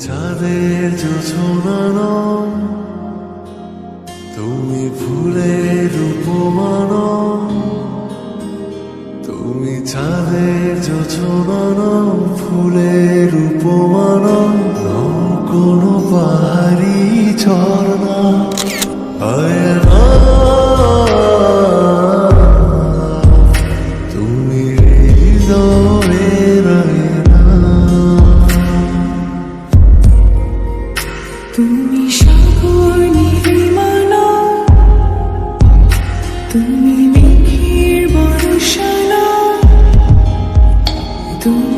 চাঁদের তুমি ফুলের তুমি ফুলের কোনো পাহাড়ি ঝর্ণা। tú.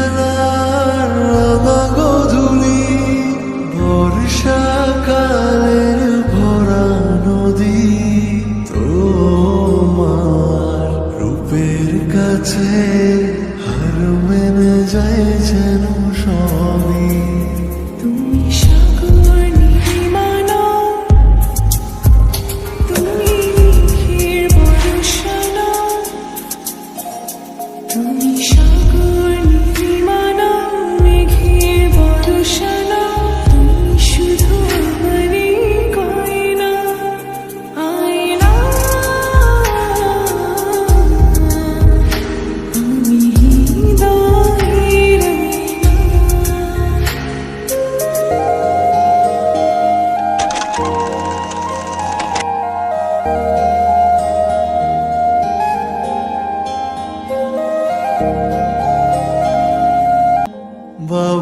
最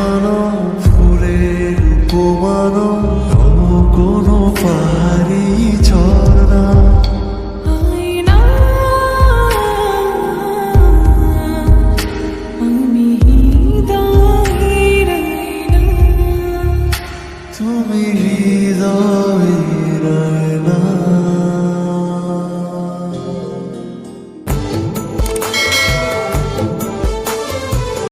উপমানো ফুলের উপমানো কোনো পায়।